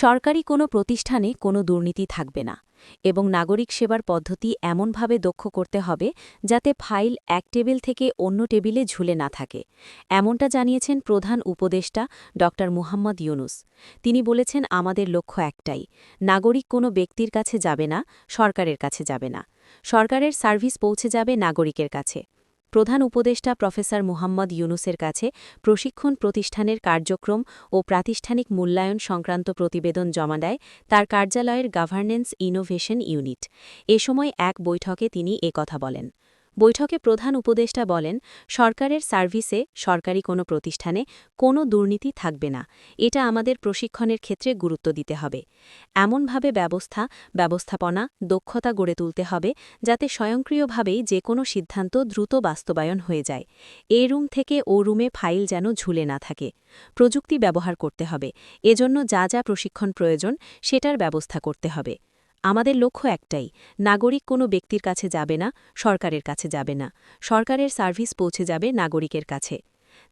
সরকারি কোনো প্রতিষ্ঠানে কোনো দুর্নীতি থাকবে না এবং নাগরিক সেবার পদ্ধতি এমনভাবে দক্ষ করতে হবে যাতে ফাইল এক টেবিল থেকে অন্য টেবিলে ঝুলে না থাকে। এমনটা জানিয়েছেন প্রধান উপদেষ্টা ড. মুহাম্মদ ইউনুস। তিনি বলেছেন, আমাদের লক্ষ্য একটাই, নাগরিক কোনো ব্যক্তির কাছে যাবে না, সরকারের কাছে যাবে না। সরকারের সার্ভিস পৌঁছে যাবে নাগরিকের কাছে। প্রধান উপদেষ্টা প্রফেসর মুহাম্মদ ইউনুসের কাছে প্রশিক্ষণ প্রতিষ্ঠানের কার্যক্রম ও প্রাতিষ্ঠানিক মূল্যায়ন সংক্রান্ত প্রতিবেদন জমা দেয় তার কার্যালয়ের গভর্নেন্স ইনোভেশন ইউনিট। এ সময় এক বৈঠকে তিনি কথা বলেন। বৈঠকে প্রধান উপদেষ্টা বলেন, সরকারের সার্ভিসে, সরকারি কোনো প্রতিষ্ঠানে কোনো দুর্নীতি থাকবে না। এটা আমাদের প্রশিক্ষণের ক্ষেত্রে গুরুত্ব দিতে হবে। এমনভাবে ব্যবস্থা, ব্যবস্থাপনা, দক্ষতা গড়ে তুলতে হবে যাতে স্বয়ংক্রিয়ভাবেই যে কোনো সিদ্ধান্ত দ্রুত বাস্তবায়ন হয়ে যায়। এ রুম থেকে ও রুমে ফাইল যেন ঝুলে না থাকে। প্রযুক্তি ব্যবহার করতে হবে। এজন্য যা যা প্রশিক্ষণ প্রয়োজন, সেটার ব্যবস্থা করতে হবে। আমাদের লক্ষ্য একটাই, নাগরিক কোনো ব্যক্তির কাছে যাবে না, সরকারের কাছে যাবে না, সরকারের সার্ভিস পৌঁছে যাবে নাগরিকের কাছে।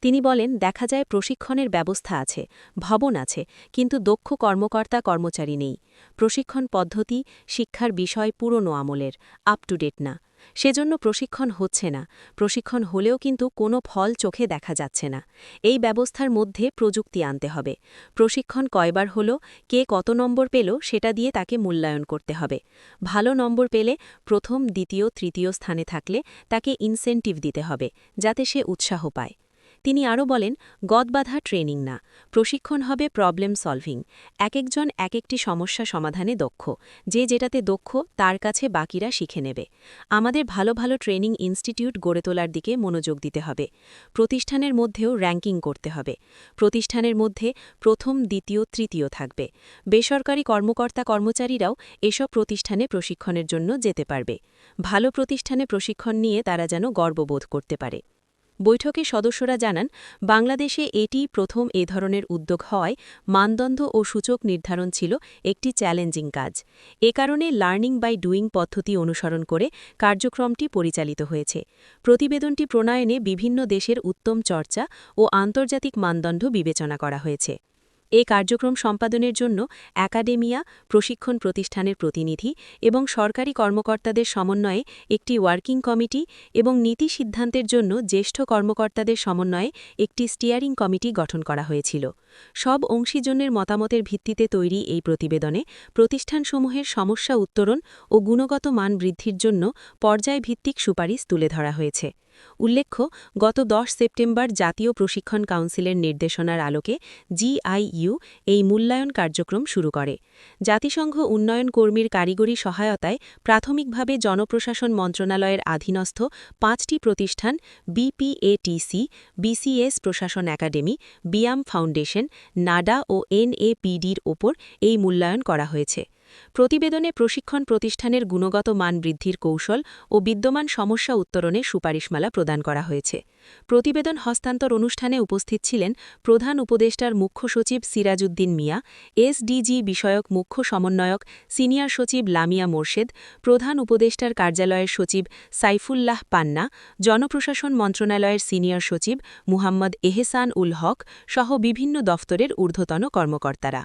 তিনি বলেন, দেখা যায় প্রশিক্ষণের ব্যবস্থা আছে, ভবন আছে, কিন্তু দক্ষ কর্মকর্তা কর্মচারী নেই। প্রশিক্ষণ পদ্ধতি, শিক্ষার বিষয় পুরনো আমলের আপ টু ডেট না। সেজন্য প্রশিক্ষণ হচ্ছে না। প্রশিক্ষণ হলেও কিন্তু কোনো ফল চোখে দেখা যাচ্ছে না। এই ব্যবস্থার মধ্যে প্রযুক্তি আনতে হবে। প্রশিক্ষণ কয়বার হলো, কে কত নম্বর পেল সেটা দিয়ে তাকে মূল্যায়ন করতে হবে। ভালো নম্বর পেলে প্রথম, দ্বিতীয়, তৃতীয় স্থানে থাকলে তাকে ইনসেন্টিভ দিতে হবে, যাতে সে উৎসাহ পায়। তিনি আরও বলেন, গদবাধা ট্রেনিং না, প্রশিক্ষণ হবে প্রবলেম সলভিং এক একজন এক একটি সমস্যা সমাধানে দক্ষ, যে যেটাতে দক্ষ তার কাছে বাকিরা শিখে নেবে। আমাদের ভালো ভালো ট্রেনিং ইনস্টিটিউট গড়ে তোলার দিকে মনোযোগ দিতে হবে, প্রতিষ্ঠানের মধ্যেও র্যাঙ্কিং করতে হবে, প্রতিষ্ঠানের মধ্যে প্রথম, দ্বিতীয়, তৃতীয় থাকবে। বেসরকারি কর্মকর্তা কর্মচারীরাও এসব প্রতিষ্ঠানে প্রশিক্ষণের জন্য যেতে পারবে। ভালো প্রতিষ্ঠানে প্রশিক্ষণ নিয়ে তারা যেন গর্ববোধ করতে পারে। বৈঠকে সদস্যরা জানান, বাংলাদেশে এটি প্রথম এ ধরনের উদ্যোগ হয় মানদণ্ড ও সূচক নির্ধারণ ছিল একটি চ্যালেঞ্জিং কাজ। এ কারণে লার্নিং বাই ডুইং পদ্ধতি অনুসরণ করে কার্যক্রমটি পরিচালিত হয়েছে। প্রতিবেদনটি প্রণয়নে বিভিন্ন দেশের উত্তম চর্চা ও আন্তর্জাতিক মানদণ্ড বিবেচনা করা হয়েছে। এ কার্যক্রম সম্পাদনের জন্য একাডেমিয়া, প্রশিক্ষণ প্রতিষ্ঠানের প্রতিনিধি এবং সরকারি কর্মকর্তাদের সমন্বয়ে একটি ওয়ার্কিং কমিটি এবং নীতি সিদ্ধান্তের জন্য জ্যেষ্ঠ কর্মকর্তাদের সমন্বয়ে একটি স্টিয়ারিং কমিটি গঠন করা হয়েছিল। সব অংশীজনের মতামতের ভিত্তিতে তৈরি এই প্রতিবেদনে প্রতিষ্ঠানসমূহের সমস্যা উত্তরণ ও গুণগত মান বৃদ্ধির জন্য পর্যায়ভিত্তিক সুপারিশ তুলে ধরা হয়েছে। উল্লেখ্য, গত দশ সেপ্টেম্বর জাতীয় প্রশিক্ষণ কাউন্সিলের নির্দেশনার আলোকে জিআইইউ এই মূল্যায়ন কার্যক্রম শুরু করে। জাতিসংঘ উন্নয়ন কর্মীর কারিগরি সহায়তায় প্রাথমিকভাবে জনপ্রশাসন মন্ত্রণালয়ের অধীনস্থ পাঁচটি প্রতিষ্ঠান B P A T C B C S প্রশাসন একাডেমি, বিয়াম ফাউন্ডেশন, নাডা ও এনএপিডির ওপর এই মূল্যায়ন করা হয়েছে। প্রতিবেদনে প্রশিক্ষণ প্রতিষ্ঠানের গুণগত মান বৃদ্ধির কৌশল ও বিদ্যমান সমস্যা উত্তরণে সুপারিশমালা প্রদান করা হয়েছে। প্রতিবেদন হস্তান্তর অনুষ্ঠানে উপস্থিত ছিলেন প্রধান উপদেষ্টার মুখ্য সচিব সিরাজউদ্দিন মিয়া, এসডিজি বিষয়ক মুখ্য সমন্বয়ক সিনিয়র সচিব লামিয়া মোর্শেদ, প্রধান উপদেষ্টার কার্যালয়ের সচিব সাইফুল্লাহ পান্না, জনপ্রশাসন মন্ত্রণালয়ের সিনিয়র সচিব মুহাম্মদ এহসান উল হক সহ বিভিন্ন দফতরের ঊর্ধ্বতন কর্মকর্তারা।